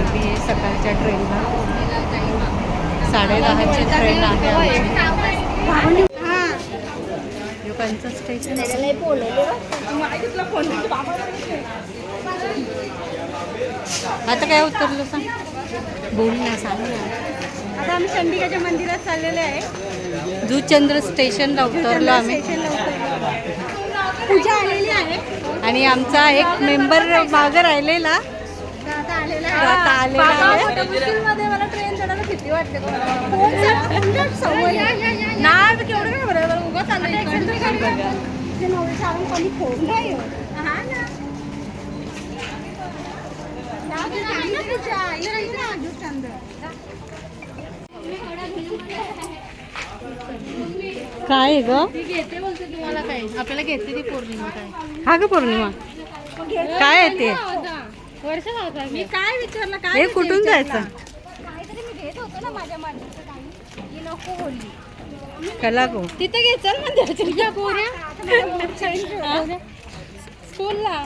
गर्दी आहे सकाळच्या ट्रेनला. साडेदहाची ट्रेन आहे स्टेशन आता काय उतरलं सांग? बोल ना सांग ना. आता आम्ही चंडिकाच्या मंदिरात चाललेले आहे. जुचंद्र स्टेशनला उतरलो आम्ही. पूजा आलेली आहे. आणि आमचा एक मेंबर मागं राहिलेला. आता आलेला आहे मला ट्रेन चढायला भीती वाटते. केवढं काय बरं? नाही काय आहे ग? घेते बोलते तुम्हाला काय? आपल्याला घेते ती पौर्णिमा काय? हा ग पौर्णिमा. काय आहे ते? वर्ष मी काय विचारलं काय हे कुठून जायचं? काहीतरी मी घेत होतो ना माझ्या माणसाचं काही. ही नको बोलली. कला गो. तिथे घे चल मंदिराच्या पोऱ्या? स्कूलला.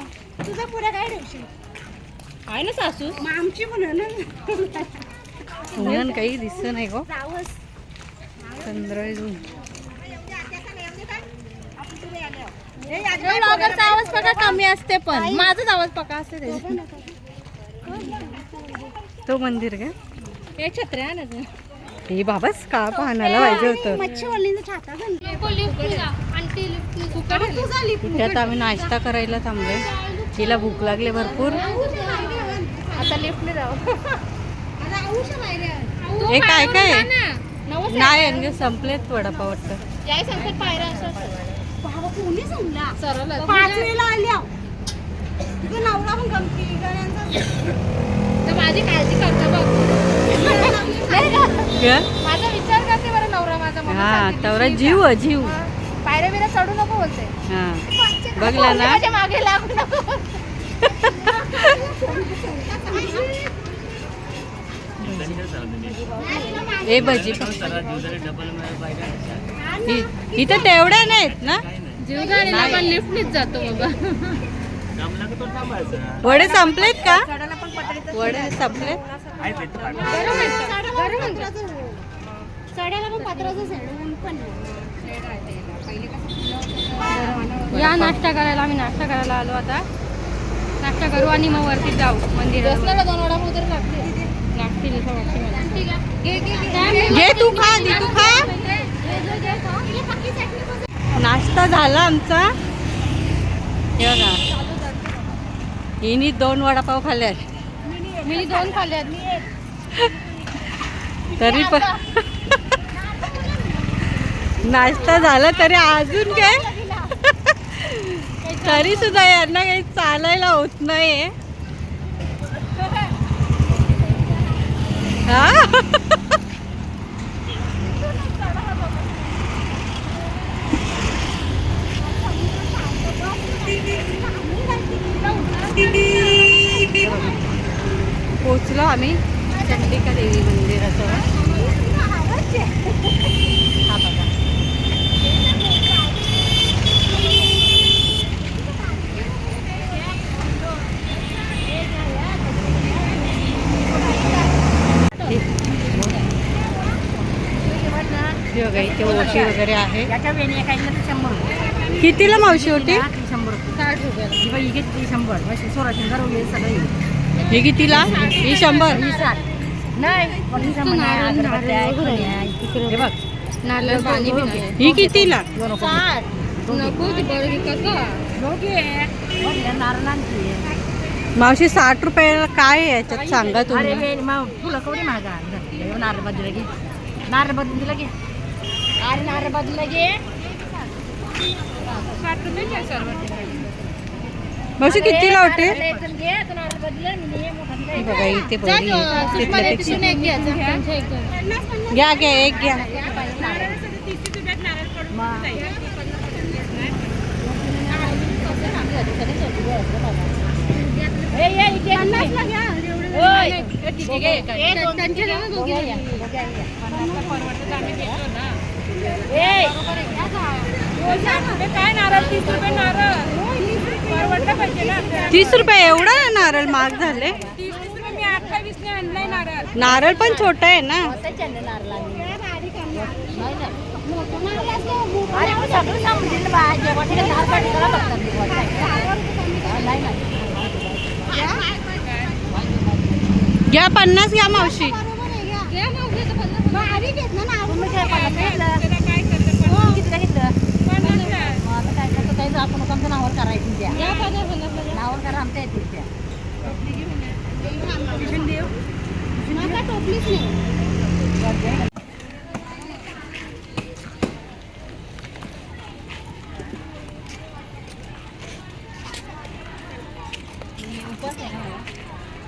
तुझा पुऱ्या काय ठेवशील? आहे ना सासू? मग आमची म्हणून काही दिसत नाही गो. पंधरा जून ब्लॉगरचा आवाज पका कमी असते पण. माझाच आवाज पका असते. तो मंदिर का? हे छत्र्या ना हे बाबाच का पाहण्याला पाहिजे होतं? त्यात आम्ही नाश्ता करायला थांबलोय. तिला भूक लागले भरपूर. आता लिफ्टने जाऊ. हे काय काय? नाही संपलेत वडापाव वाटतं. कोणी सांगला सरळ पाच वेळेला आल्या. तुझा नवरा पण गमती तर माझी काळजी करता बघ? माझा विचार करते बरं नवरा माझा हा दिसली जीव जीव. पायऱ्या बिऱ्या चढू नको बोलते. हा. बघला ना. माझ्या मागे लागू नको. ए भजी. इ- इथं तेवढ्या नाहीत ना? जीव घालीला आपण लिफ्टनीच जातो बाबा वडे संपलेत का? वडे संपले चढायला पण पात्राचं पण या नाश्ता करायला आम्ही नाश्ता करायला आलो आता. नाश्ता करू आणि मग वरती जाऊ मला. घे तू खा दी तू खा. नाश्ता झाला आमचा. हे बघा. हिनी दोन वडापाव खाल्ले मी दोन खाल्ल्यात तरी पण नाश्ता झाला तरी अजून काय? तरी सुद्धा यांना काही चालायला होत नाही हा? पोचलो आम्ही चंडिका देवी मंदिराजवळ. हा बघा. हे बघा इथे ओटी वगैरे आहे कितीला मावशी ओटी रुपये ही घेतली शंभर अशी सोळाशे घर वगैरे सगळं हे कितीला ही शंभर ही साठ नाही पण ही शंभर नाही, अगरबत्त्या आहे, फुले आहे. हे बघ नारळ पाणी ही कितीला साठ नको ती बरं दोघे वडल्या नारळांची आहे. मावशी साठ रुपयाला काय आहे याच्यात सांगा अरे तुम्ही वेल मग फुलं कवडी महागा नारळ बदल घे नारळ बदल दिलं घे अरे नारळ बदल घे साठ रुपये घे सर्व मावशी कितीला होते घे तर नारळ बदल मी ये मोठा हे बघा इथे बरी आहे. तिथल्यापेक्षा घ्या घ्या. एक घ्या. काय नारळ. तीस रुपये नारळ परवडलं पाहिजे ना तीस रुपये एवढा नारळ? महाग झाले. नारळ पण छोटा आहे ना? घ्या पन्नास घ्या मावशी. बारीक आहेत ना नारळ. नका टोपलीच नाही.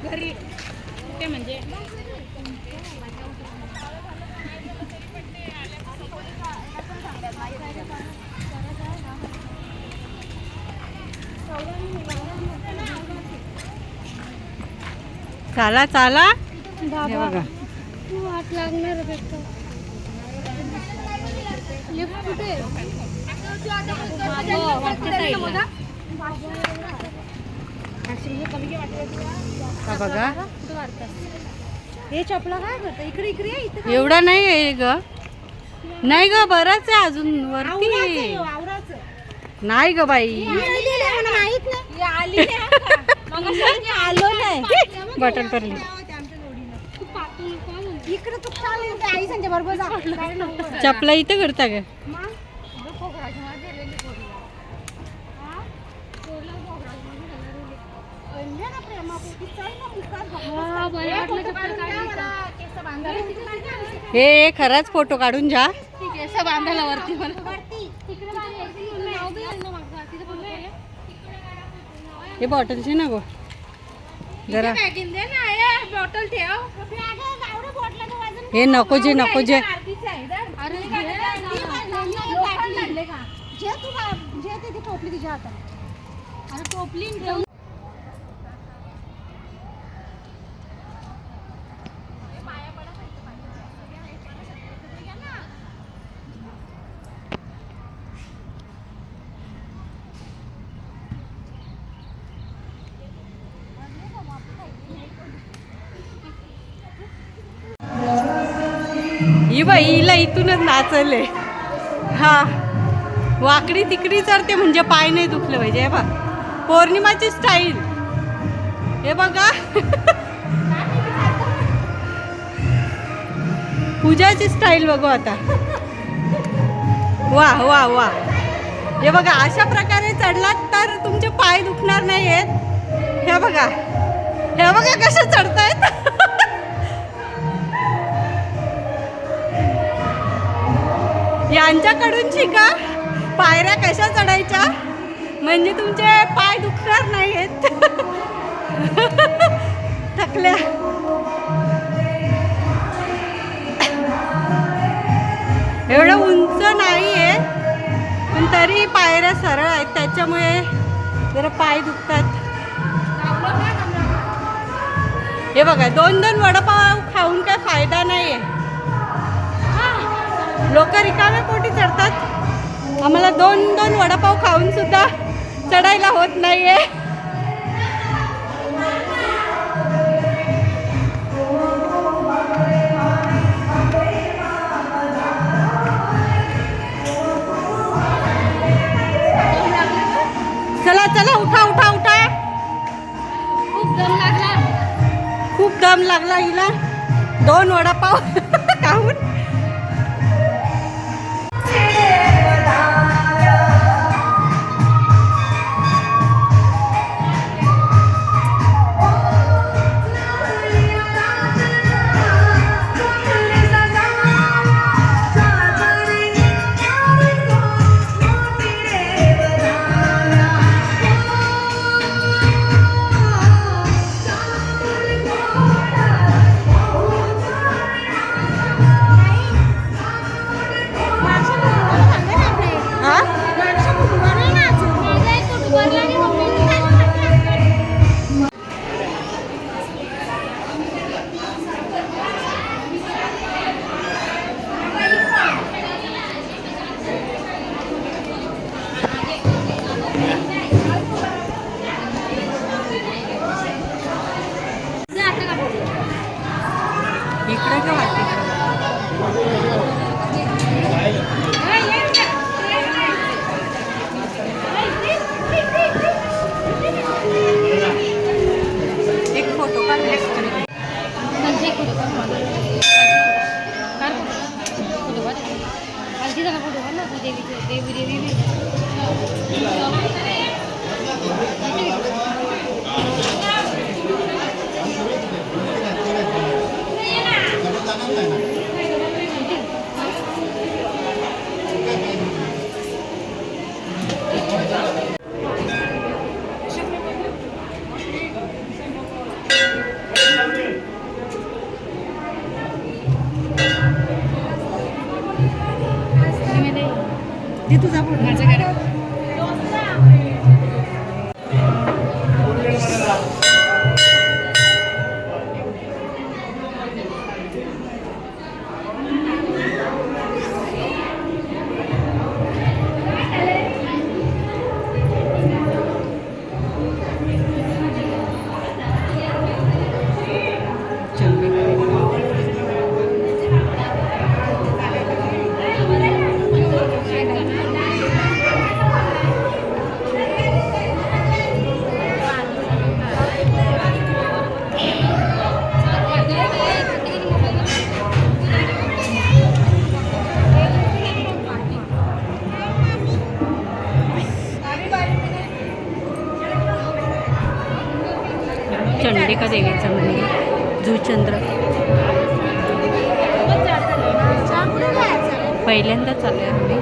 घरी. ते म्हणजे चाला चाला. हे बघा. वाट लागणार लिफ्ट कुठे हा बघा. हे चपला काय करतं इकडे इकडे ये, इथे एवढा नाही आहे ग. नाही ग बरंच आहे अजून आवराचं वरती. आवराचं. नाही ग बाई ही आली नाही, मला माहीत नाही. आलो भरली काय नको. चपला इथं करता बघ. हे खराच फोटो काढून जा बांधायला वरती. हे बॉटलचे ना गो जरा. पॅकिंग दे ना हे बॉटल ठेव. हे नको जे नको जे. अरे जे तू का- जे ते ती टोपली तुझ्या हातात अरे टोपली बाई हिला इथूनच नाचले हा. वाकडी तिकडी चढते म्हणजे पाय नाही दुखले पाहिजे हे बघ. पौर्णिमाची स्टाईल हे बघा. पूजाची स्टाईल बघू आता. वा वा वा. हे बघा अशा प्रकारे चढलात तर तुमचे पाय दुखणार नाही आहेत हे बघा. हे बघा कसे चढतायत. यांच्याकडून शिका. पायऱ्या कशा चढायच्या? म्हणजे तुमचे पाय दुखणार नाही आहेत थकल्या. एवढं उंच नाही आहे पण तरी पायऱ्या सरळ आहेत. त्याच्यामुळे जरा पाय दुखतात. हे बघा दोन दोन वडापाव खाऊन काय फायदा नाही आहे लोक रिकामे पोटी चढतात. आम्हाला दोन दोन वडापाव खाऊन सुद्धा चढायला होत नाहीये. चला चला उठा उठा उठा. खूप दम लागला. खूप दम लागला हिला. दोन वडापाव खाऊन. Thank दे तुझा माझ्या घर चंडिका देवीचं मंदिर. जुचंद्र. पहिल्यांदाच आहे आम्ही.